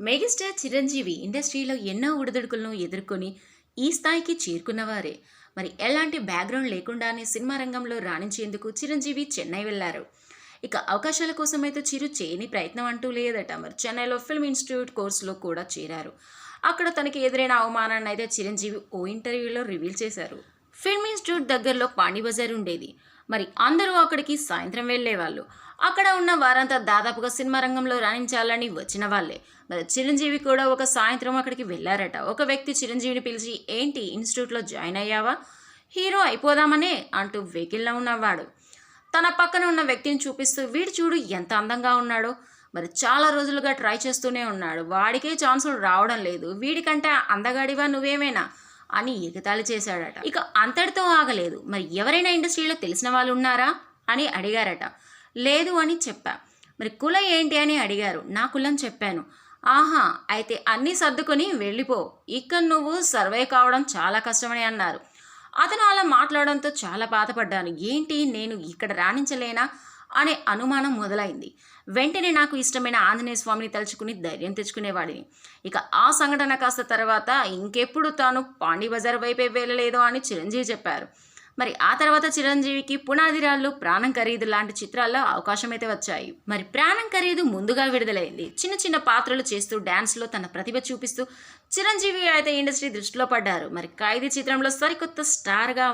Megastar Chiranjeevi ఇండస్ట్రీలో ఎన్నో ఒడిదుడుకులను ఎదుర్కొని ఈ స్థాయికి చేరుకున్నవారే. మరి ఎలాంటి బ్యాక్గ్రౌండ్ లేకుండానే సినిమా రంగంలో రాణించేందుకు చిరంజీవి చెన్నై వెళ్ళారు. ఇక అవకాశాల కోసమైతే చిరు చేయని ప్రయత్నం అంటూ లేదట. మరి చెన్నైలో ఫిల్మ్ ఇన్స్టిట్యూట్ కోర్సులో కూడా చేరారు. అక్కడ తనకి ఎదురైన అవమానాన్ని అయితే చిరంజీవి ఓ ఇంటర్వ్యూలో రివీల్ చేశారు. ఫిల్మ్ ఇన్స్టిట్యూట్ దగ్గరలో పాండి బజార్ ఉండేది. మరి అందరూ అక్కడికి సాయంత్రం వెళ్ళేవాళ్ళు. అక్కడ ఉన్న వారంతా దాదాపుగా సినిమా రంగంలో రాణించాలని వచ్చిన వాళ్ళే. మరి చిరంజీవి కూడా ఒక సాయంత్రం అక్కడికి వెళ్ళారట. ఒక వ్యక్తి చిరంజీవిని పిలిచి ఏంటి ఇన్స్టిట్యూట్లో జాయిన్ అయ్యావా? హీరో అయిపోదామనే అంటూ వెకిల్లో ఉన్నవాడు. తన పక్కన ఉన్న వ్యక్తిని చూపిస్తూ వీడు చూడు ఎంత అందంగా ఉన్నాడో. మరి చాలా రోజులుగా ట్రై చేస్తూనే ఉన్నాడు. వాడికే ఛాన్సులు రావడం లేదు. వీడికంటే అందగాడివా నువ్వేమైనా? అని ఎగతాళి చేశాడట. ఇక అంతటితో ఆగలేదు. మరి ఎవరైనా ఇండస్ట్రీలో తెలిసిన వాళ్ళు ఉన్నారా? అని అడిగారట. లేదు అని చెప్పా. మరి కులం ఏంటి అని అడిగారు. నా కులం చెప్పాను. ఆహా అయితే అన్నీ సర్దుకొని వెళ్ళిపో. ఇక్కడ నువ్వు సర్వే కావడం చాలా కష్టమని అన్నారు. అతను అలా మాట్లాడడంతో చాలా బాధపడ్డాను. ఏంటి నేను ఇక్కడ రాణించలేనా? అనే అనుమానం మొదలైంది. వెంటనే నాకు ఇష్టమైన ఆంజనేయ స్వామిని తలుచుకుని ధైర్యం తెచ్చుకునేవాడిని. ఇక ఆ సంఘటన కాస్త తర్వాత ఇంకెప్పుడు తాను పాండి బజార్ వైపే వెళ్ళలేదు అని చిరంజీవి చెప్పారు. మరి ఆ తర్వాత చిరంజీవికి పునాదిరాళ్ళు ప్రాణం ఖరీదు లాంటి చిత్రాల్లో అవకాశం అయితే వచ్చాయి. మరి ప్రాణం ఖరీదు ముందుగా విడుదలైంది. చిన్న చిన్న పాత్రలు చేస్తూ డ్యాన్స్లో తన ప్రతిభ చూపిస్తూ చిరంజీవి అయితే ఇండస్ట్రీ దృష్టిలో పడ్డారు. మరి ఖైదీ చిత్రంలో సరికొత్త స్టార్గా